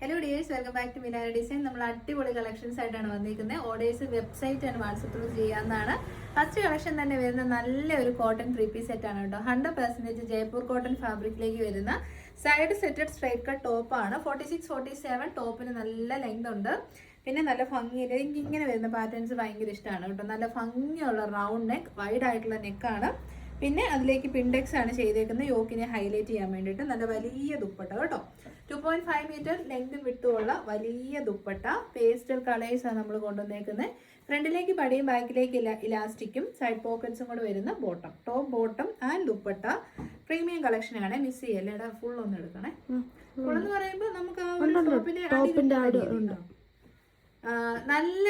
Hello dears welcome back to Minara design നമ്മൾ അടിപൊളി collections ആയിട്ടാണ് വന്നിരിക്കുന്നത്. ഓർഡേഴ്സ് വെബ്സൈറ്റ് ആൻഡ് വാട്സപ്പിൽ ചെയ്യാവുന്നതാണ്. ഫസ്റ്റ് കളക്ഷൻ തന്നെ വരുന്ന നല്ല ഒരു കോട്ടൺ ത്രീ പീസ് ആണ് കേട്ടോ. ഹൺഡ്രഡ് പെർസെന്റേജ് ജയ്പൂർ കോട്ടൺ ഫാബ്രിക്കിലേക്ക് വരുന്ന സൈഡ് സെറ്റഡ് സ്ട്രൈറ്റ് കട്ട് ടോപ്പാണ് ഫോർട്ടി സിക്സ് ഫോർട്ടി സെവൻ ടോപ്പിന് നല്ല ലെങ്ത് ഉണ്ട്. പിന്നെ നല്ല ഭംഗിയിൽ എനിക്ക് ഇങ്ങനെ വരുന്ന പാറ്റേൺസ് ഭയങ്കര ഇഷ്ടമാണ് കേട്ടോ. നല്ല ഭംഗിയുള്ള റൗണ്ട് നെക്ക് വൈഡ് ആയിട്ടുള്ള നെക്കാണ് പിന്നെ അതിലേക്ക് പിൻഡെക്സ് ആണ് ചെയ്തേക്കുന്നത്. യോക്കിനെ ഹൈലൈറ്റ് ചെയ്യാൻ വേണ്ടിയിട്ട് നല്ല വലിയ ദുപ്പട്ട കേട്ടോ. ടു പോയിന്റ് ഫൈവ് മീറ്റർ ലെങ്തും വിട്ടുമുള്ള വലിയ ദുപ്പട്ട. പേസ്റ്റൽ കളേഴ്സ് ആണ് നമ്മൾ കൊണ്ടുവന്നേക്കുന്നത്. ഫ്രണ്ടിലേക്ക് പടിയും ബാക്കിലേക്ക് ഇലാസ്റ്റിക്കും സൈഡ് പോക്കറ്റ്സും കൂടെ വരുന്ന bottom top bottom and dupatta. Premium collection ആണ്. മിസ് ചെയ്യല്ലേടാ ഫുൾ ഒന്ന് എടുക്കണേ. ഫുൾ എന്ന് പറയുമ്പോൾ നമുക്ക് ആ ഒരു ടോപ്പിന്റെ ടോപ്പിന്റെ അടി ആട് ഉണ്ട്. ആ, നല്ല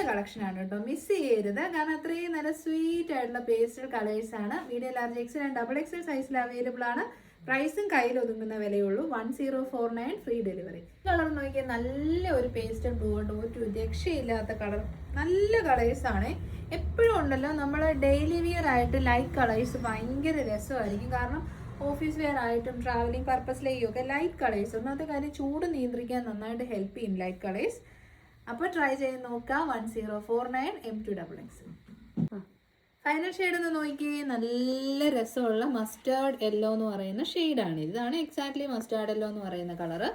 ആണ് കേട്ടോ. മിസ് ചെയ്യരുത്. കാരണം അത്രയും നല്ല സ്വീറ്റ് ആയിട്ടുള്ള പേസ്റ്റൽ ആണ്. Medium large XL and double XL സൈസിൽ അവൈലബിൾ ആണ്. പ്രൈസും കയ്യിൽ ഒതുങ്ങുന്ന വിലയുള്ളൂ. One zero four nine free delivery colour നോക്കിയാൽ നല്ല ഒരു പേസ്റ്റൽ ബ്ലൂ ഉണ്ട്. ഒരു രക്ഷയില്ലാത്ത കളർ. നല്ല കളേഴ്സ് ആണ്. എപ്പോഴും ഉണ്ടല്ലോ നമ്മൾ ഡെയിലി വിയർ ആയിട്ട് ലൈറ്റ് കളേഴ്സ് ഭയങ്കര രസമായിരിക്കും. കാരണം ഓഫീസ് വെയർ ആയിട്ടും ട്രാവലിംഗ് പർപ്പസിലേക്കും ഒക്കെ ലൈറ്റ് കളേഴ്സ് ഒന്നാമത്തെ കാര്യം ചൂട് നിയന്ത്രിക്കാൻ നന്നായിട്ട് ഹെൽപ്പ് ചെയ്യും ലൈറ്റ് കളേഴ്സ് അപ്പോൾ ട്രൈ ചെയ്ത് നോക്കാം. One zero four nine M to double X final shade ഒന്ന് നോക്കി നല്ല രസമുള്ള മസ്റ്റേർഡ് യെല്ലോ എന്ന് പറയുന്ന ഷെയ്ഡാണ് ഇതാണ് എക്സാക്ട്ലി മസ്റ്റേർഡ് യെല്ലോ എന്ന് പറയുന്ന കളറ്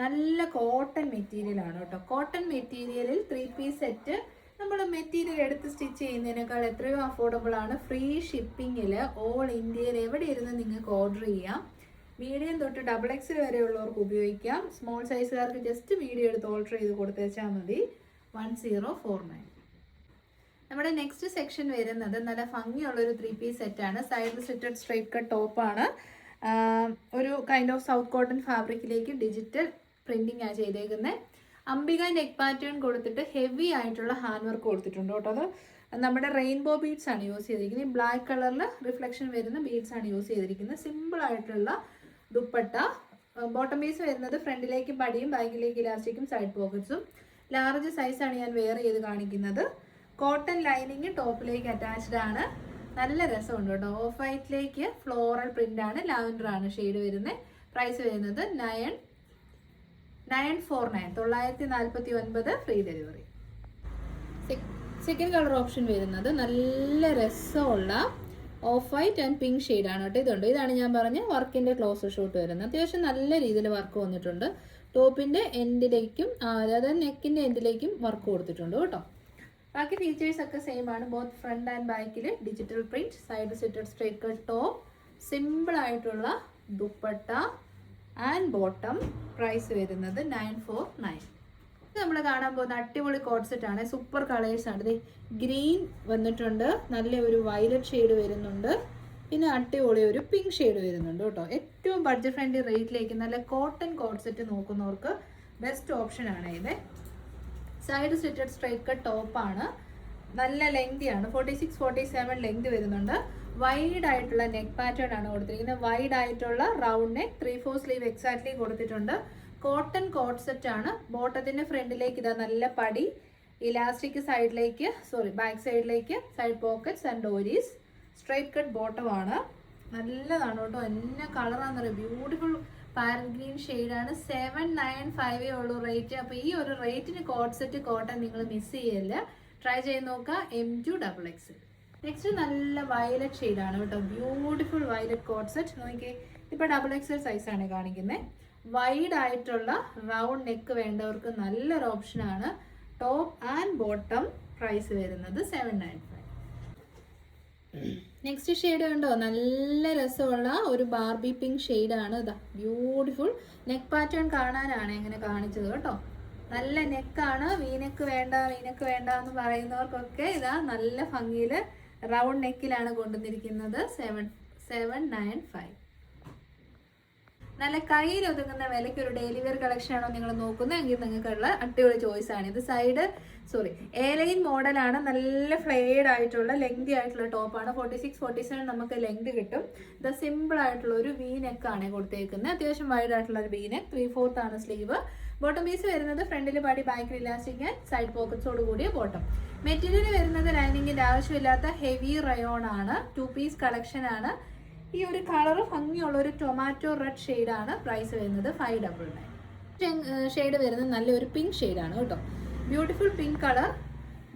നല്ല കോട്ടൺ മെറ്റീരിയൽ ആണ് കേട്ടോ. കോട്ടൺ മെറ്റീരിയലിൽ ത്രീ പീസ് സെറ്റ് നമ്മൾ മെറ്റീരിയൽ എടുത്ത് സ്റ്റിച്ച് ചെയ്യുന്നതിനേക്കാൾ എത്രയോ അഫോർഡബിൾ ആണ്. ഫ്രീ ഷിപ്പിങ്ങിൽ ഓൾ ഇന്ത്യയിൽ എവിടെ ഇരുന്ന് നിങ്ങൾക്ക് ഓർഡർ ചെയ്യാം. മീഡിയം തൊട്ട് ഡബിൾ എക്സ് വരെയുള്ളവർക്ക് ഉപയോഗിക്കാം. സ്മോൾ സൈസുകാർക്ക് ജസ്റ്റ് മീഡിയം എടുത്ത് ഓൾട്ടർ ചെയ്ത് കൊടുത്തേച്ചാൽ മതി. വൺ സീറോ ഫോർ നയൻ നമ്മുടെ നെക്സ്റ്റ് സെക്ഷൻ വരുന്നത് നല്ല ഭംഗിയുള്ള ഒരു ത്രീ പീസ് സെറ്റാണ് സൈഡ് സ്ലിറ്റഡ് സ്ട്രൈറ്റ് കട്ട് ടോപ്പാണ് ഒരു കൈൻഡ് ഓഫ് സൗത്ത് കോട്ടൺ ഫാബ്രിക്കിലേക്ക് ഡിജിറ്റൽ പ്രിന്റിംഗ് ആണ് ചെയ്തേക്കുന്നത് അംബിക നെക്ക് പാറ്റേൺ കൊടുത്തിട്ട് ഹെവി ആയിട്ടുള്ള ഹാൻഡ് വർക്ക് കൊടുത്തിട്ടുണ്ട് കേട്ടോ അത്. നമ്മുടെ റെയിൻബോ ബീഡ്സ് ആണ് യൂസ് ചെയ്തിരിക്കുന്നത്. ബ്ലാക്ക് കളറിൽ റിഫ്ലക്ഷൻ വരുന്ന ബീഡ്സ് ആണ് യൂസ് ചെയ്തിരിക്കുന്നത്. സിമ്പിൾ ആയിട്ടുള്ള ദുപ്പട്ട. ബോട്ടം പീസ് വരുന്നത് ഫ്രണ്ടിലേക്ക് പടിയും ബാക്കിലേക്ക് ഇലാസ്റ്റിക്കും സൈഡ് പോക്കറ്റ്സും ലാർജ് സൈസാണ് ഞാൻ വെയർ ചെയ്ത് കാണിക്കുന്നത്. കോട്ടൺ ലൈനിങ് ടോപ്പിലേക്ക് അറ്റാച്ച്ഡ് ആണ്. നല്ല രസമുണ്ട് കേട്ടോ. ഓഫ് വൈറ്റിലേക്ക് ഫ്ലോറൽ പ്രിന്റ് ആണ് ലാവൻഡർ ആണ് ഷെയ്ഡ് വരുന്നത് പ്രൈസ് വരുന്നത് നയൻ നയൻ ഫോർ നയൻ തൊള്ളായിരത്തി നാൽപ്പത്തി ഒൻപത് free delivery second colour option വരുന്നത് നല്ല രസമുള്ള ഓഫ് വൈറ്റ് ആൻഡ് പിങ്ക് ഷെയ്ഡാണ് കേട്ടോ ഇതുണ്ട്. ഇതാണ് ഞാൻ പറഞ്ഞ വർക്കിന്റെ ക്ലോസ് ഷൂട്ട് വരുന്നത്. അത്യാവശ്യം നല്ല രീതിയിൽ വർക്ക് വന്നിട്ടുണ്ട്. ടോപ്പിന്റെ എൻഡിലേക്കും അതായത് നെക്കിന്റെ എൻഡിലേക്കും വർക്ക് കൊടുത്തിട്ടുണ്ട് കേട്ടോ. ബാക്കി ഫീച്ചേഴ്സ് ഒക്കെ സെയിം ആണ്. ബോത്ത് ഫ്രണ്ട് ആൻഡ് ബാക്കിൽ digital print side setted cut top simple ആയിട്ടുള്ള ദുപ്പട്ട ആൻഡ് ബോട്ടം പ്രൈസ് വരുന്നത് നയൻ ഫോർ നയൻ നമ്മൾ കാണാൻ പോകുന്ന അടിപൊളി ആണ്. സൂപ്പർ കളേഴ്സ് ആണ്. ഗ്രീൻ വന്നിട്ടുണ്ട്. നല്ല ഒരു വയലറ്റ് ഷെയ്ഡ് വരുന്നുണ്ട്. പിന്നെ അടിപൊളി ഒരു പിങ്ക് ഷെയ്ഡ് വരുന്നുണ്ട് കേട്ടോ. ഏറ്റവും ബഡ്ജറ്റ് ഫ്രണ്ട്ലി റേറ്റിലേക്ക് നല്ല കോട്ടൺ കോഡ് സെറ്റ് നോക്കുന്നവർക്ക് ബെസ്റ്റ് ഓപ്ഷൻ ആണ് ഇത്. സൈഡ് സ്റ്റിറ്റഡ് സ്ട്രൈക്ക് ടോപ്പാണ് നല്ല ലെങ്തി ആണ്. Forty six forty seven length വരുന്നുണ്ട്. വൈഡ് ആയിട്ടുള്ള നെക്ക് പാറ്റേൺ ആണ് കൊടുത്തിരിക്കുന്നത്. വൈഡ് ആയിട്ടുള്ള round neck three four sleeve exactly കൊടുത്തിട്ടുണ്ട്. കോട്ടൺ കോട്ട് സെറ്റ് ആണ് ബോട്ടത്തിന്റെ ഫ്രണ്ടിലേക്ക് ഇതാ നല്ല പടി. ഇലാസ്റ്റിക് സൈഡിലേക്ക് സോറി ബാക്ക് സൈഡിലേക്ക് സൈഡ് പോക്കറ്റ്സ് ആൻഡ് ഡോരീസ് സ്ട്രൈറ്റ് കട്ട് ബോട്ടം ആണ്. നല്ലതാണ് കേട്ടോ. എന്ന കളറാണെന്ന് പറയുക ബ്യൂട്ടിഫുൾ പാരൻ ഗ്രീൻ ആണ്. സെവൻ നയൻ ഫൈവേ ഉള്ളൂ റേറ്റ് അപ്പോൾ ഈ ഒരു റേറ്റിന് കോട്ട് സെറ്റ് കോട്ടൺ നിങ്ങൾ മിസ് ചെയ്യല്ല. ട്രൈ ചെയ്ത് നോക്കുക M to double X next നല്ല വയലറ്റ് ഷെയ്ഡാണ് കേട്ടോ. ബ്യൂട്ടിഫുൾ വയലറ്റ് കോട്ട് സെറ്റ് നോക്കിയേ ഇപ്പോൾ ഡബിൾ എക്സൽ സൈസാണ് കാണിക്കുന്നത് വൈഡ് ആയിട്ടുള്ള റൗണ്ട് നെക്ക് വേണ്ടവർക്ക് നല്ലൊരു ഓപ്ഷനാണ് ടോപ്പ് ആൻഡ് ബോട്ടം പ്രൈസ് വരുന്നത് seven nine five next shade കണ്ടോ? നല്ല രസമുള്ള ഒരു ബാർബി പിങ്ക് ഷെയ്ഡാണ് ഇതാ. ബ്യൂട്ടിഫുൾ നെക്ക് പാറ്റേൺ കാണാനാണ് എങ്ങനെ കാണിച്ചത് കേട്ടോ. നല്ല നെക്കാണ് വീനക്ക് വേണ്ട വീനക്ക് വേണ്ട എന്ന് പറയുന്നവർക്കൊക്കെ ഇതാ നല്ല ഭംഗിയിൽ റൗണ്ട് നെക്കിലാണ് കൊണ്ടുവന്നിരിക്കുന്നത് സെവൻ സെവൻ നയൻ ഫൈവ് നല്ല കയ്യിൽ ഒതുങ്ങുന്ന വിലയ്ക്ക് ഒരു ഡെയിലി വെയർ കളക്ഷൻ ആണോ നിങ്ങൾ നോക്കുന്നതെങ്കിൽ നിങ്ങൾക്കുള്ള അടിപൊളി ചോയ്സ് ആണ്. ഇത് സൈഡ് സോറി എലൈൻ മോഡലാണ് നല്ല ഫ്ലെയർഡ് ആയിട്ടുള്ള ലെങ്തി ആയിട്ടുള്ള ടോപ്പാണ് ഫോർട്ടി സിക്സ് ഫോർട്ടി സെവൻ നമുക്ക് ലെങ്ത് കിട്ടും. ഇത് സിമ്പിൾ ആയിട്ടുള്ള ഒരു വി ആണ് കൊടുത്തേക്കുന്നത്. അത്യാവശ്യം വൈഡ് ആയിട്ടുള്ള ഒരു വി നെക്ക് ത്രീ ഫോർത്ത് ആണ് സ്ലീവ് ബോട്ടം പീസ് വരുന്നത് ഫ്രണ്ടിൽ പാടി ബാക്കിൽ ഇലാസ്റ്റിക് ആൻഡ് സൈഡ് പോക്കറ്റ്സോട് കൂടിയ ബോട്ടം മെറ്റീരിയൽ വരുന്നത് ലൈനിങ്ങിന്റെ ആവശ്യമില്ലാത്ത ഹെവി റയോൺ ആണ്. ടു പീസ് കളക്ഷൻ ആണ്. ഈ ഒരു കളർ ഭംഗിയുള്ള ഒരു ടൊമാറ്റോ റെഡ് ആണ് പ്രൈസ് വരുന്നത് ഫൈവ് ഡബിൾ നയൻ ഷെയ്ഡ് വരുന്നത് നല്ലൊരു പിങ്ക് ഷെയ്ഡാണ് കേട്ടോ. Beautiful pink colour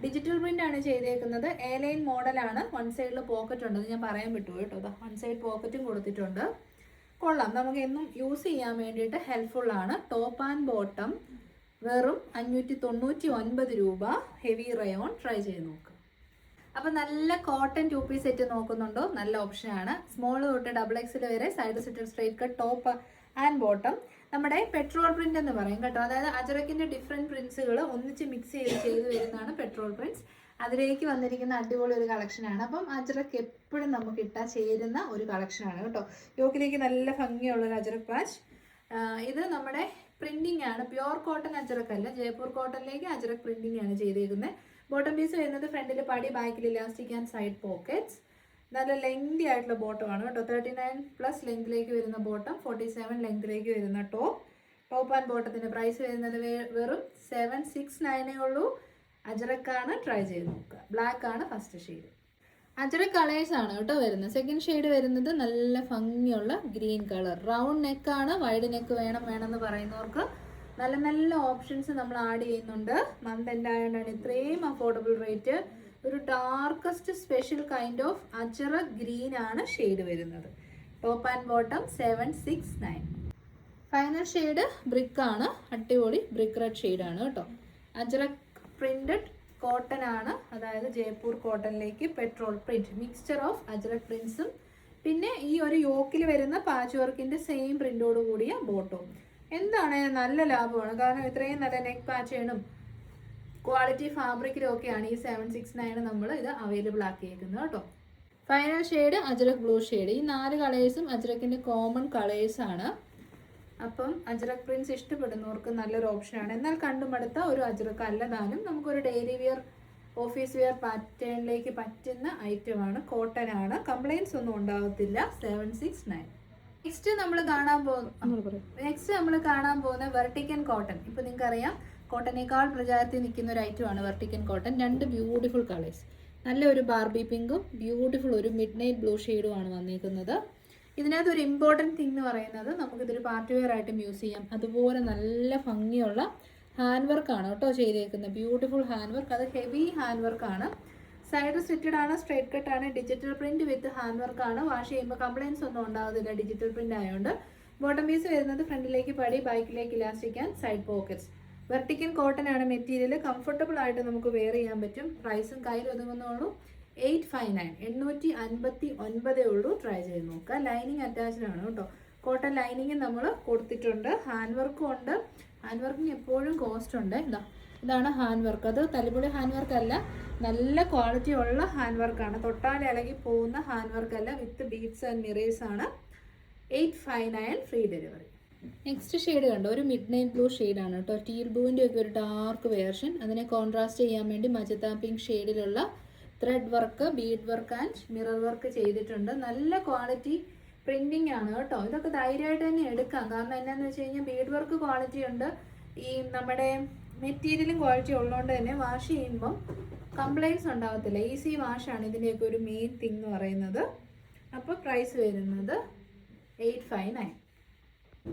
digital print ആണ് ചെയ്തേക്കുന്നത്. എ ലൈൻ മോഡലാണ് വൺ സൈഡിൽ പോക്കറ്റ് ഉണ്ട്. ഞാൻ പറയാൻ വിട്ടു കേട്ടോ. വൺ സൈഡ് പോക്കറ്റും കൊടുത്തിട്ടുണ്ട്. കൊള്ളാം. നമുക്ക് എന്നും യൂസ് ചെയ്യാൻ വേണ്ടിയിട്ട് ഹെൽപ്ഫുൾ ആണ്. ടോപ്പ് ആൻഡ് ബോട്ടം വെറും അഞ്ഞൂറ്റി തൊണ്ണൂറ്റി ഒൻപത് രൂപ. ഹെവി റയോൺ ട്രൈ ചെയ്ത് നോക്കുക അപ്പൊ നല്ല കോട്ടൺ ടു പീസ് സെറ്റ് നോക്കുന്നുണ്ടോ? നല്ല ഓപ്ഷനാണ് സ്മോൾ തൊട്ട് ഡബിൾ എക്സിൽ വരെ side set straight cut top and bottom നമ്മുടെ പെട്രോൾ പ്രിന്റ് എന്ന് പറയും കേട്ടോ. അതായത് അജറക്കിന്റെ ഡിഫറെന്റ് പ്രിന്റ്സുകൾ ഒന്നിച്ച് മിക്സ് ചെയ്ത് ചെയ്ത് വരുന്നതാണ് പെട്രോൾ പ്രിന്റ്സ് അതിലേക്ക് വന്നിരിക്കുന്ന അടിപൊളി ഒരു കളക്ഷനാണ് അപ്പം അജറക്ക് എപ്പോഴും നമുക്ക് ഇട്ടാൽ ചേരുന്ന ഒരു കളക്ഷനാണ് കേട്ടോ. യോക്കിലേക്ക് നല്ല ഭംഗിയുള്ള ഒരു അജറക് പാച്ച് ഇത് നമ്മുടെ പ്രിന്റിംഗ് ആണ്. പ്യുവർ കോട്ടൺ അജറക്കല്ല ജയ്പൂർ കോട്ടണിലേക്ക് അജറക് പ്രിന്റിംഗ് ആണ് ചെയ്തേക്കുന്നത് ബോട്ടം പീസ് വരുന്നത് ഫ്രണ്ടിൽ പടി ബാക്കിൽ ഇലാസ്റ്റിക് ആൻഡ് സൈഡ് പോക്കറ്റ്സ് നല്ല ലെങ്തി ആയിട്ടുള്ള ബോട്ടമാണ് കേട്ടോ. തേർട്ടി നയൻ പ്ലസ് ലെങ്തിലേക്ക് വരുന്ന ബോട്ടം ഫോർട്ടി സെവൻ ലെങ്തിലേക്ക് വരുന്ന ടോപ്പ് ടോപ്പ് ആൻഡ് ബോട്ടത്തിന്റെ പ്രൈസ് വരുന്നത് വെറും സെവൻ സിക്സ് നയനേ ഉള്ളൂ. അജറക്കാണ് ട്രൈ ചെയ്ത് നോക്കുക. ബ്ലാക്ക് ആണ് ഫസ്റ്റ് ഷെയ്ഡ് അജറ കളേഴ്സ് ആണ് കേട്ടോ വരുന്നത്. സെക്കൻഡ് ഷെയ്ഡ് വരുന്നത് നല്ല ഭംഗിയുള്ള ഗ്രീൻ കളർ റൗണ്ട് നെക്കാണ് വൈഡ് നെക്ക് വേണം വേണമെന്ന് പറയുന്നവർക്ക് നല്ല നല്ല ഓപ്ഷൻസ് നമ്മൾ ആഡ് ചെയ്യുന്നുണ്ട്. മന്ത് എൻഡ് ആയതുകൊണ്ടാണ് ഇത്രയും അഫോർഡബിൾ റേറ്റ് ഒരു ഡാർക്കസ്റ്റ് സ്പെഷ്യൽ കൈൻഡ് ഓഫ് അച്ചറ ഗ്രീൻ ആണ് ഷെയ്ഡ് വരുന്നത്. Top and bottom seven six nine final shade brick ആണ്. അടിപൊളി ബ്രിക്ക് റെഡ് ഷെയ്ഡ് ആണ് കേട്ടോ. അജറക് പ്രിന്റഡ് കോട്ടൺ ആണ്. അതായത് Jaipur കോട്ടണിലേക്ക് petrol print mixture of Ajrak പ്രിന്റ്സും പിന്നെ ഈ ഒരു യോക്കിൽ വരുന്ന പാച്ച് വർക്കിന്റെ സെയിം പ്രിന്റോട് കൂടിയ ബോട്ടവും എന്താണ് നല്ല ലാഭമാണ്? കാരണം ഇത്രയും നല്ല നെക്ക് പാച്ചേണും ക്വാളിറ്റി ഫാബ്രിക്കിലും ഒക്കെയാണ് ഈ സെവൻ സിക്സ് നയൻ നമ്മൾ ഇത് അവൈലബിൾ ആക്കിയേക്കുന്നത് കേട്ടോ. Final shade Ajrak blue shade ഈ നാല് കളേഴ്സും അജറക്കിന്റെ കോമൺ കളേഴ്സ് ആണ്. അപ്പം അജറക് പ്രിൻസ് ഇഷ്ടപ്പെടുന്നവർക്ക് നല്ലൊരു ഓപ്ഷനാണ് എന്നാൽ കണ്ടുമടുത്ത ഒരു അജ്രക് അല്ലതാനും നമുക്കൊരു ഡെയിലി വിയർ ഓഫീസ് വെയർ പാറ്റേണിലേക്ക് പറ്റുന്ന ഐറ്റമാണ് കോട്ടൺ ആണ്. കംപ്ലൈൻസ് ഒന്നും ഉണ്ടാകത്തില്ല സെവൻ സിക്സ് നയൻ നെക്സ്റ്റ് നമ്മൾ കാണാൻ പോകുന്ന നെക്സ്റ്റ് നമ്മൾ കാണാൻ പോകുന്ന വെർട്ടിക്കൻ കോട്ടൺ ഇപ്പൊ നിങ്ങൾക്ക് അറിയാം കോട്ടനേക്കാൾ പ്രചാരത്തിൽ നിൽക്കുന്ന ഒരു ഐറ്റമാണ് വെർട്ടിക്കൻ കോട്ടൺ രണ്ട് ബ്യൂട്ടിഫുൾ കളേഴ്സ് നല്ല ഒരു ബാർബി പിങ്കും ബ്യൂട്ടിഫുൾ ഒരു മിഡ് നൈറ്റ് ബ്ലൂ ഷെയ്ഡുമാണ് വന്നിരിക്കുന്നത് ഇതിനകത്ത് ഒരു ഇമ്പോർട്ടന്റ് തിങ് എന്ന് പറയുന്നത് നമുക്കിതൊരു പാർട്ടി വെയർ ആയിട്ടും യൂസ് ചെയ്യാം. അതുപോലെ നല്ല ഭംഗിയുള്ള ഹാൻഡ് വർക്കാണ് കേട്ടോ ചെയ്തേക്കുന്നത്. ബ്യൂട്ടിഫുൾ ഹാൻഡ് വർക്ക് അത് ഹെവി ഹാൻഡ് വർക്കാണ് സൈഡ് സ്റ്റിറ്റഡ് ആണ് സ്ട്രേറ്റ് കട്ട് ആണ് digital print with hand work ആണ്. വാഷ് ചെയ്യുമ്പോൾ കംപ്ലൈൻസ് ഒന്നും ഉണ്ടാവുന്നില്ല ഡിജിറ്റൽ പ്രിന്റ് ആയതുകൊണ്ട് ബോട്ടം പീസ് വരുന്നത് ഫ്രണ്ടിലേക്ക് പടി ബാക്കിലേക്ക് elastic and side pockets vertical cotton ആണ് മെറ്റീരിയൽ കംഫർട്ടബിൾ ആയിട്ട് നമുക്ക് വെയർ ചെയ്യാൻ പറ്റും. പ്രൈസും കയ്യിൽ ഒതുങ്ങുന്നുള്ളൂ എയ്റ്റ് ഫൈവ് നയൻ എണ്ണൂറ്റി അൻപത്തി ഒൻപതേ ഉള്ളൂ. ട്രൈ ചെയ്ത് നോക്കുക. ലൈനിങ് അറ്റാച്ച്ഡ് ആണ് കേട്ടോ. കോട്ടൺ ലൈനിങ് നമ്മൾ കൊടുത്തിട്ടുണ്ട്. ഹാൻഡ് വർക്കും ഉണ്ട്. ഹാൻഡ് വർക്കിന് എപ്പോഴും കോസ്റ്റ് ഉണ്ട്. ഇതാ ഇതാണ് ഹാൻഡ് വർക്ക് അത് തല്ലിപ്പൊളി ഹാൻഡ് വർക്ക് അല്ല. നല്ല ക്വാളിറ്റി ഉള്ള ഹാൻഡ് വർക്കാണ് തൊട്ടാൽ ഇളകി പോകുന്ന ഹാൻഡ് വർക്ക് അല്ല വിത്ത് ബീഡ്സ് ആൻഡ് മിറേസ് ആണ്. Eight five nine free delivery next shade കണ്ടോ? ഒരു മിഡ് നൈറ്റ് ബ്ലൂ ആണ് കേട്ടോ. ടീൽ ബ്ലൂവിന്റെ ഒക്കെ ഒരു ഡാർക്ക് വേർഷൻ അതിനെ കോൺട്രാസ്റ്റ് ചെയ്യാൻ വേണ്ടി magenta pink ഷെയ്ഡിലുള്ള thread work bead work and mirror work ചെയ്തിട്ടുണ്ട്. നല്ല ക്വാളിറ്റി പ്രിന്റിംഗ് ആണ് കേട്ടോ. ഇതൊക്കെ ധൈര്യമായിട്ട് തന്നെ എടുക്കാം. കാരണം എന്നാന്ന് വെച്ച് കഴിഞ്ഞാൽ ബീഡ് വർക്ക് ക്വാളിറ്റി ഉണ്ട്. ഈ നമ്മുടെ മെറ്റീരിയലും ക്വാളിറ്റി ഉള്ളതുകൊണ്ട് തന്നെ വാഷ് ചെയ്യുമ്പം കംപ്ലൈൻസ് ഉണ്ടാവത്തില്ല ഈസി വാഷാണ് ഇതിന്റെയൊക്കെ ഒരു മെയിൻ തിങ് എന്ന് പറയുന്നത്. അപ്പോൾ പ്രൈസ് വരുന്നത് എയ്റ്റ് ഫൈവ് നയൻ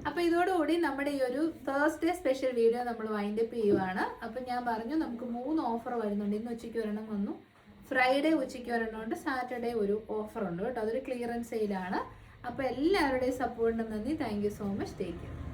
അപ്പോൾ ഇതോടുകൂടി നമ്മുടെ ഈ ഒരു തേഴ്സ്ഡേ സ്പെഷ്യൽ വീഡിയോ നമ്മൾ വൈൻഡ് അപ്പ് ചെയ്യുവാണ്. അപ്പോൾ ഞാൻ പറഞ്ഞു നമുക്ക് മൂന്ന് ഓഫർ വരുന്നുണ്ട്. ഇന്ന് ഉച്ചയ്ക്ക് ഒരെണ്ണം വന്നു. ഫ്രൈഡേ ഉച്ചയ്ക്ക് ഒരെണ്ണം ഉണ്ട്. സാറ്റർഡേ ഒരു ഓഫർ ഉണ്ട് കേട്ടോ. അതൊരു ക്ലിയറൻസ് സെയിലാണ് അപ്പോൾ എല്ലാവരുടെയും സപ്പോർട്ടിന് നന്ദി. Thank you so much take care